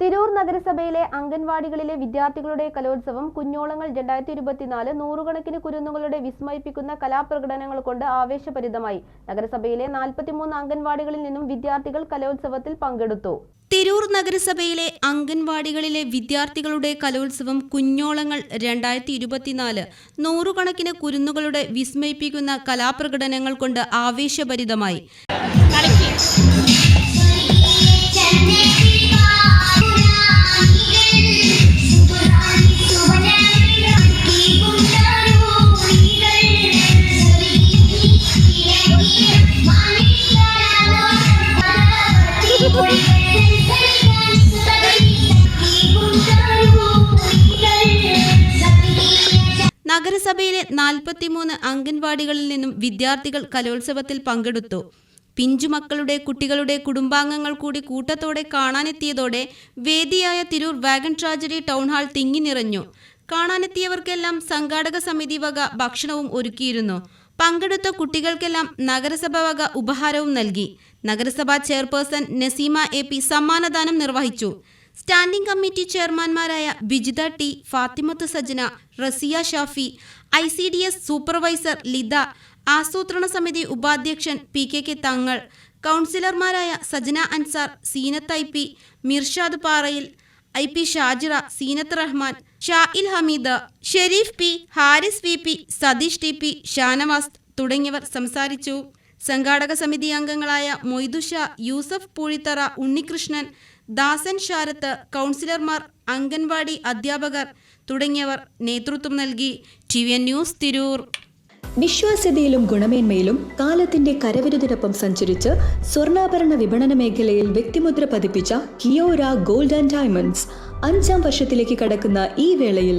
Tirur നഗരസഭയിലെ അംഗൻവാടികളിലെ വിദ്യാർത്ഥികളുടെ കലോത്സവം കുഞ്ഞോളങ്ങൾ രണ്ടായിരത്തി ഇരുപത്തിനാല് നൂറുകണക്കിന് കുരുന്നുകളുടെ വിസ്മയിപ്പിക്കുന്ന കലാപ്രകടനങ്ങൾ കൊണ്ട് ആവേശഭരിതമായി. നഗരസഭയിലെ നാൽപ്പത്തിമൂന്ന് അംഗൻവാടികളിൽ നിന്നും വിദ്യാർത്ഥികൾ കലോത്സവത്തിൽ പങ്കെടുത്തു. തിരൂർ നഗരസഭയിലെ അംഗൻവാടികളിലെ വിദ്യാർത്ഥികളുടെ കലോത്സവം കുഞ്ഞോളങ്ങൾ രണ്ടായിരത്തി ഇരുപത്തിനാല് നൂറുകണക്കിന് കുരുന്നുകളുടെ വിസ്മയിപ്പിക്കുന്ന കലാപ്രകടനങ്ങൾ കൊണ്ട് ആവേശഭരിതമായി. നഗരസഭയിലെ നാൽപ്പത്തിമൂന്ന് അംഗൻവാടികളിൽ നിന്നും വിദ്യാർത്ഥികൾ കലോത്സവത്തിൽ പങ്കെടുത്തു. പിഞ്ചുമക്കളുടെ കുട്ടികളുടെ കുടുംബാംഗങ്ങൾ കൂടി കൂട്ടത്തോടെ കാണാനെത്തിയതോടെ വേദിയായ Tirur wagon tragedy town hall തിങ്ങി നിറഞ്ഞു. കാണാനെത്തിയവർക്കെല്ലാം സംഘാടക സമിതി വക ഭക്ഷണവും ഒരുക്കിയിരുന്നു. പങ്കെടുത്ത കുട്ടികൾക്കെല്ലാം നഗരസഭ വക ഉപഹാരവും നൽകി. നഗരസഭാ ചെയർപേഴ്സൺ നസീമ എ പി സമ്മാനദാനം നിർവഹിച്ചു. Standing committee ചെയർമാൻമാരായ Bijitha T Fathimath Sajana Raziya Shafi I C D S supervisor Litha ആസൂത്രണ സമിതി ഉപാധ്യക്ഷൻ പി കെ കെ തങ്ങൾ കൗൺസിലർമാരായ Sajana Ansar Seenath I P Mirshad Parayil I P Shajira Seenath Rahman Shail Hameed Sherif P Haris V P Satheesh T P Shanavas തുടങ്ങിയവർ സംസാരിച്ചു. സംഘാടക സമിതി അംഗങ്ങളായ മൊയ്തുഷ യൂസഫ് പൂഴിത്തറ ഉണ്ണികൃഷ്ണൻ ദാസൻ ശാരത്ത് കൗൺസിലർമാർ അംഗൻവാടി അധ്യാപകർ തുടങ്ങിയവർ നേതൃത്വം നൽകി. T V news Tirur. വിശ്വാസ്യതയിലും ഗുണമേന്മയിലും കാലത്തിന്റെ കരവിരുതിനൊപ്പം സഞ്ചരിച്ച് സ്വർണാഭരണ വിപണന മേഖലയിൽ വ്യക്തിമുദ്ര പതിപ്പിച്ച കിയോര ഗോൾഡ് ആൻഡ് ഡയമണ്ട്സ് അഞ്ചാം വർഷത്തിലേക്ക് കടക്കുന്ന ഈ വേളയിൽ